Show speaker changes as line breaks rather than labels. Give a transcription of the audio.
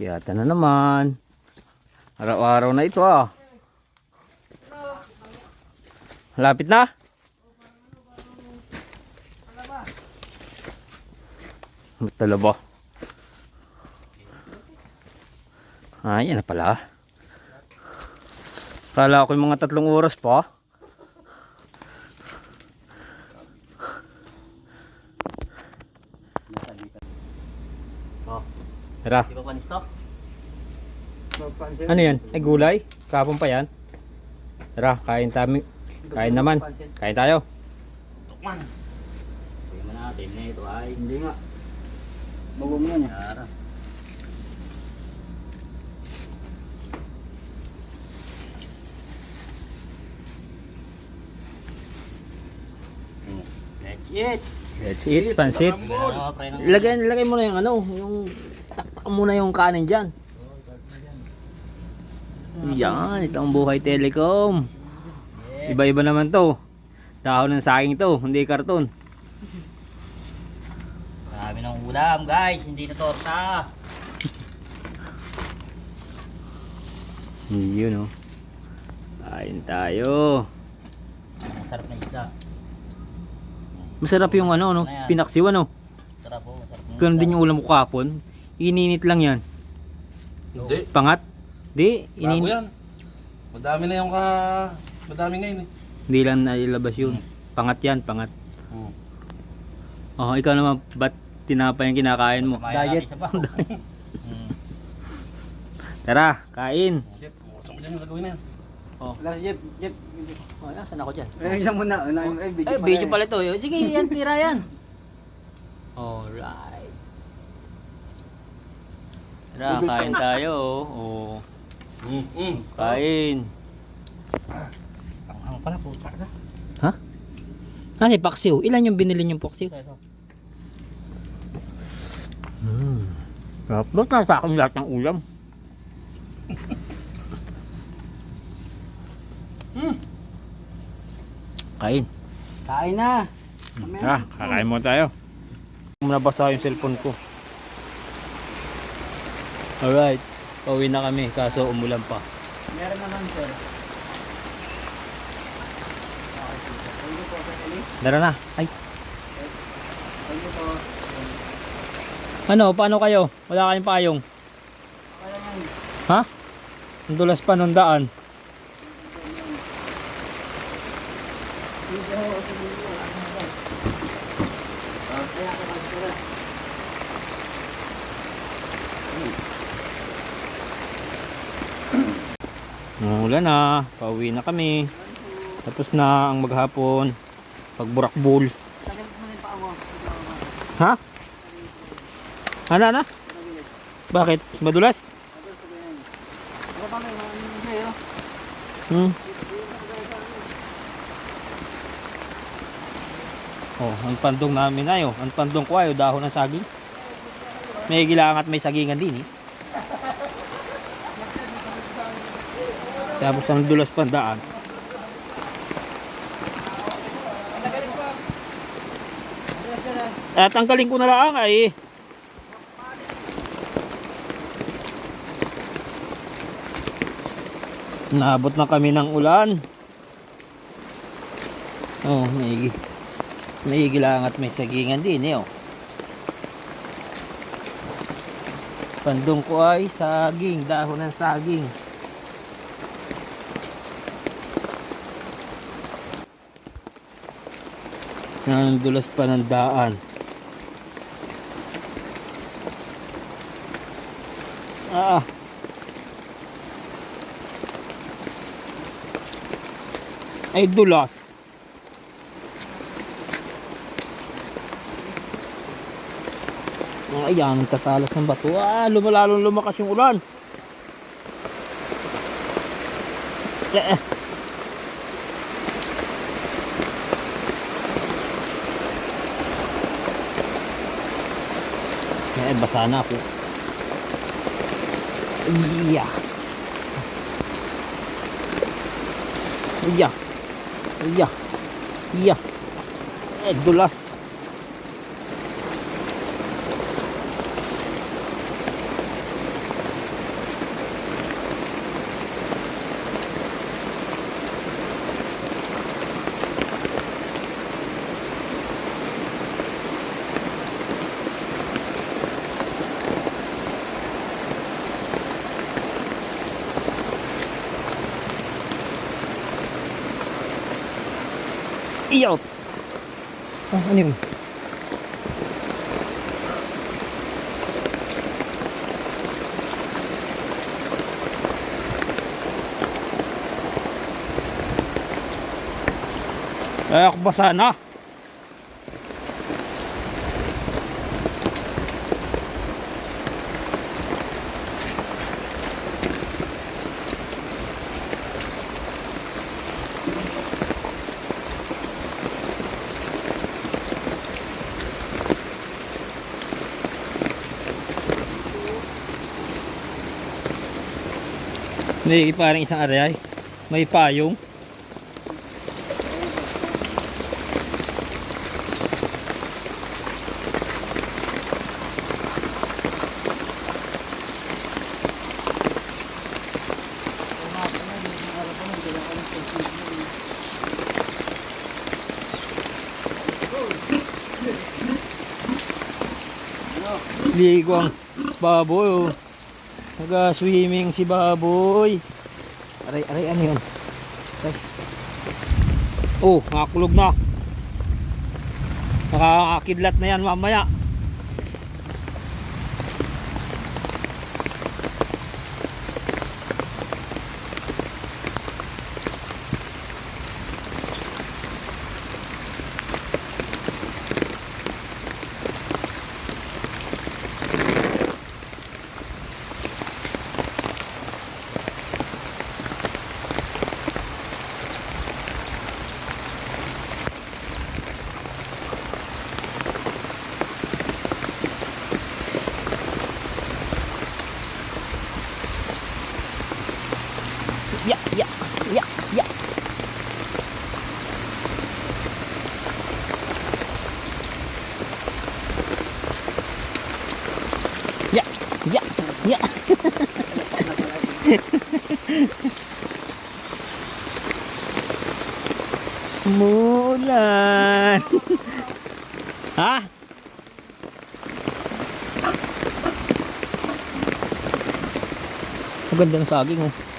Kiyata na naman. Araw-araw na ito ah. Lapit na? Matala ba? Ah, yan na pala. Kala ko yung mga tatlong oras pa.
Oh,
Tara.
di ba panis to?
Ano yan? Ay gulay? Kapon pa yan? Tara, kain tami. Kain naman. Kain tayo.
Tukman. Tingnan natin na ito ay.
Hindi nga. Bagong nga niya.
Yara. Hmm, That's it.
That's it, pansit. Lagay, lagay mo na yung ano, yung mo na yung kanin dyan. Yan, ito ang buhay telecom. Iba-iba naman to. Dahon ng saging to, hindi karton.
Marami ng ulam, guys. Hindi na torta.
Yun oh. Kain tayo.
Masarap na isda.
Masarap yung ano, no? Pinaksiw ano.
Sarap po. Masarap na
Ganun
isda.
din yung ulam ko kapon. Ininit lang yan.
Hindi.
Pangat? Di,
Bago
ininit.
yan. Madami na yung ka... Madami ngayon eh.
Hindi lang nailabas yun. Pangat yan, pangat.
Hmm.
Oh, ikaw naman, ba't tinapay yung kinakain mo?
Diet.
Hmm.
Tara, kain.
Jeff, buksan mo dyan yung gagawin na yan.
Last Jeff, Jeff.
Oh, nasan ako dyan?
Eh, ilan mo na. Unahin mo. Eh, video
Eh,
pala
video
eh.
pala to. Sige, yan, tira yan. Alright. Tara, kain tayo. Oh,
Hmm. Hmm.
kain.
Ang pala po. Taka.
Ha? Ah, si Paksiw. Ilan yung binili yung Paksiw? Hmm. Ba't nasa akin lahat ng ulam?
Hmm.
Kain.
Kain na.
Ah, kakain mo tayo. Nabasa yung cellphone ko. Alright. Pauwi na kami kaso umulan pa.
Meron naman, sir. Thank you.
Dara na. Ay.
Thank you.
Ano, paano kayo? Wala kayong payong. Ha? Ang dulas pa nung daan.
Video, okay,
Umulan na. Pauwi na kami. Tapos na ang maghapon. Pagburakbol. Ha? Ano na? Bakit? Madulas?
Ano ano sa'yo?
Hmm. Oh, ang pandong namin na yun. Ang pandong ko ay dahon ng saging. May gilang at may sagingan din eh. Tapos ang dulas pandaan. At tanggalin ko na lang ay Naabot na kami ng ulan. Oh, may may gilang at may sagingan din eh oh. Pandong ko ay saging, dahon ng saging. Ang dulas pa ng daan. Ah. Ay dulas. Ayan, tatalas ng bato. Ah, lumalalong lumakas yung ulan. Eh, eh. Eh, basa na ako. Iya. Iya. Iya. Iya. Eh, dulas. Iyot! Ah, ano yun? Ay, ako basa na. May parang isang aray. May payong. Ligo ang baboy oh. Nag-swimming si baboy. Aray, aray, ano yun? Aray. Oh, nakakulog na. Nakakakidlat na yan mamaya. Mulan. ha? Maganda ng saging oh.